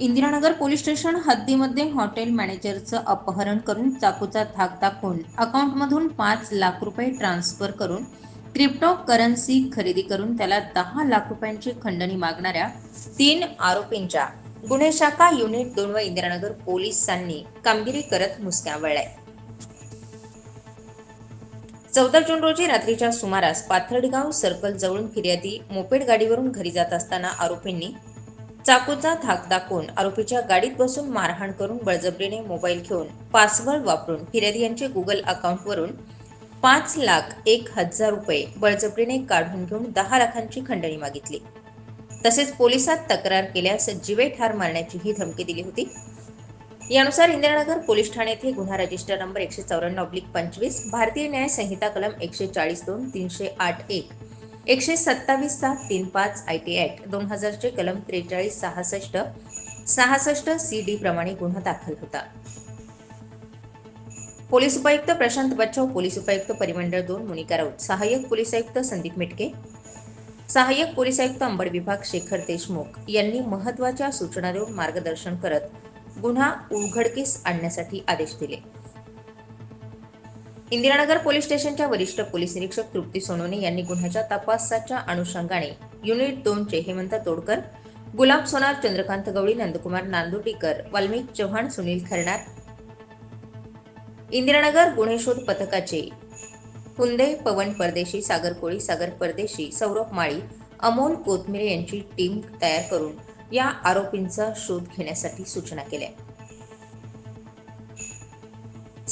Indiranagar police station हद्दीमध्ये hotel मॅनेजरचं अपहरण करून चाकूचा धाक दाखवून अकाउंटमधून पाच लाख रुपये ट्रान्स्फर करून क्रिप्टो करन्सी खरेदी करून त्याला दहा लाख रुपयांची खंडणी मागणाऱ्या तीन आरोपींच्या गुन्हे शाखा युनिट दोन व इंदिरानगर पोलिसांनी कामगिरी करत मुसक्या वळल्या. चौदा जून रोजी रात्रीच्या सुमारास पाथर्डगाव सर्कल जवळून फिर्यादी मोपेड गाडीवरून घरी जात असताना आरोपींनी चाकूचा धाक दाखवून आरोपीच्या गाडीत बसून मारहाण करून बळजबरीने मोबाईल घेऊन पासवर्ड वापरून फिर्यादी यांचे गुगल अकाउंटवरून पाच लाख एक हजार रुपये बळजबरीने काढून घेऊन दहा लाखांची खंडणी मागितली. तसेच पोलिसात तक्रार केल्यास जीवे ठार मारण्याची ही धमकी दिली होती. यानुसार इंदिरानगर पोलीस ठाणे येथे गुन्हा रजिस्टर नंबर एकशे चौऱ्याण्णव ऑब्लिक पंचवीस भारतीय न्याय संहिता कलम एकशे चाळीस दोन तीनशे आठ एक एकशे सत्तावीस सात तीन पाच आय टी ॲक्ट दोन हजारचे कलम त्रेचाळीस सहासष्ट सहासष्ट सी डी प्रमाणे गुन्हा दाखल होता. पोलीस उपायुक्त प्रशांत बच्चाव पोलीस उपायुक्त परिमंडळ दोन मुनिका राऊत सहाय्यक पोलीस आयुक्त संदीप मिटके सहाय्यक पोलीस आयुक्त अंबड विभाग शेखर देशमुख यांनी महत्त्वाच्या सूचना देऊन मार्गदर्शन करत गुन्हा उघडकीस आणण्यासाठी आदेश दिले. इंदिरानगर पोलीस स्टेशनच्या वरिष्ठ पोलीस निरीक्षक तृप्ती सोनवणे यांनी गुन्ह्याच्या तपासाच्या अनुषंगाने युनिट दोनचे हेमंत तोडकर गुलाब सोनार चंद्रकांत गवळी नंदकुमार नांदुटीकर वाल्मिक चव्हाण सुनील खरणार इंदिरानगर गुन्हे शोध पथकाचे हुंदे पवन परदेशी सागर कोळी सागर परदेशी सौरभ माळी अमोल कोथमिरे यांची टीम तयार करून या आरोपींचा शोध घेण्यासाठी सूचना केल्या.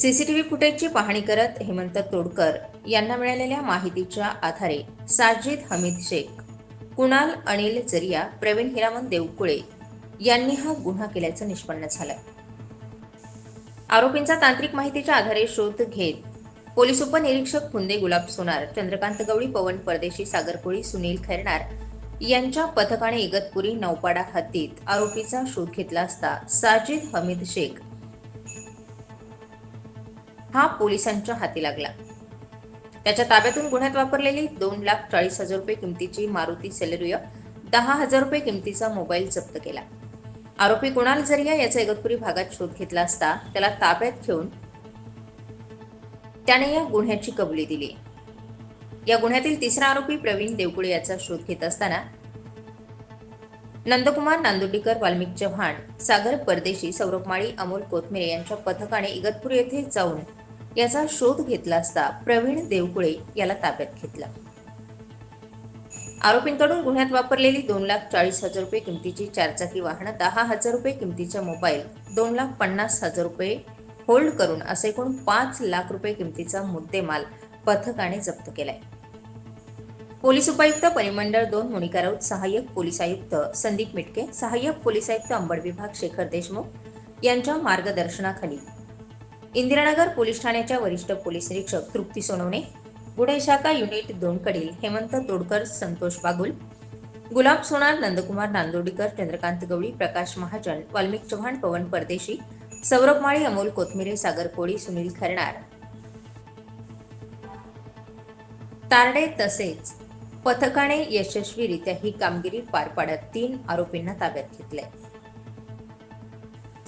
सीसीटीव्ही फुटेजची पाहणी करत हेमंत तोडकर यांना मिळालेल्या माहितीच्या आधारे साजिद हमीद शेख कुणाल अनिल जरिया प्रवीण हिरामन देवकुळे यांनी हा गुन्हा केल्याचं निष्पन्न झालं आरोपींचा तांत्रिक माहितीच्या आधारे शोध घेत पोलीस उपनिरीक्षक कुंदे गुलाब सोनार चंद्रकांत गवळी पवन परदेशी सागर कोळी सुनील खैरणार यांच्या पथकाने इगतपुरी नौपाडा हद्दीत आरोपीचा शोध घेतला असता साजिद हमीद शेख हा पोलिसांच्या हाती लागला. त्याच्या ताब्यातून गुन्ह्यात वापरलेली दोन लाख चाळीस हजार रुपये किमतीची मारुती सेलेरिया दहा हजार रुपये किमतीचा मोबाईल जप्त केला. आरोपी कुणाल जरिया याचा इगतपुरी भागात शोध घेतला असता त्याला ताब्यात घेऊन त्याने या गुन्ह्याची कबुली दिली. या गुन्ह्यातील तिसरा आरोपी प्रवीण देवकुळे याचा शोध घेत असताना नंदकुमार नांदुर्डीकर वाल्मिक चव्हाण सागर परदेशी सौरभ माळी अमोल कोथमिरे यांच्या पथकाने इगतपुरी येथे जाऊन याचा शोध घेतला असता प्रवीण देवकुळे याला ताब्यात घेतला. आरोपींकडून गुन्ह्यात वापरलेली दोन लाख चाळीस हजार रुपये किमतीची चारचाकी वाहनं दहा हजार रुपये किमतीचा मोबाईल दोन लाख पन्नास हजार रुपये होल्ड करून असे एकूण पाच लाख रुपये किमतीचा मुद्देमाल पथकाने जप्त केलाय. पोलीस उपायुक्त परिमंडळ दोन मोनिका राऊत सहाय्यक पोलीस आयुक्त संदीप मिटके सहाय्यक पोलीस आयुक्त अंबड विभाग शेखर देशमुख यांच्या मार्गदर्शनाखाली इंदिरानगर पोलीस ठाण्याच्या वरिष्ठ पोलीस निरीक्षक तृप्ती सोनवणे गुन्हे शाखा युनिट दोन कडील हेमंत तोडकर संतोष बागुल गुलाब सोनार नंदकुमार नांदोडीकर चंद्रकांत गवळी प्रकाश महाजन वाल्मिक चव्हाण पवन परदेशी सौरभ माळी अमोल कोथमिरे सागर कोळी सुनील खरणार. तारडे तसेच पथकाने यशस्वीरित्या ही कामगिरी पार पाडत तीन आरोपींना ताब्यात घेतले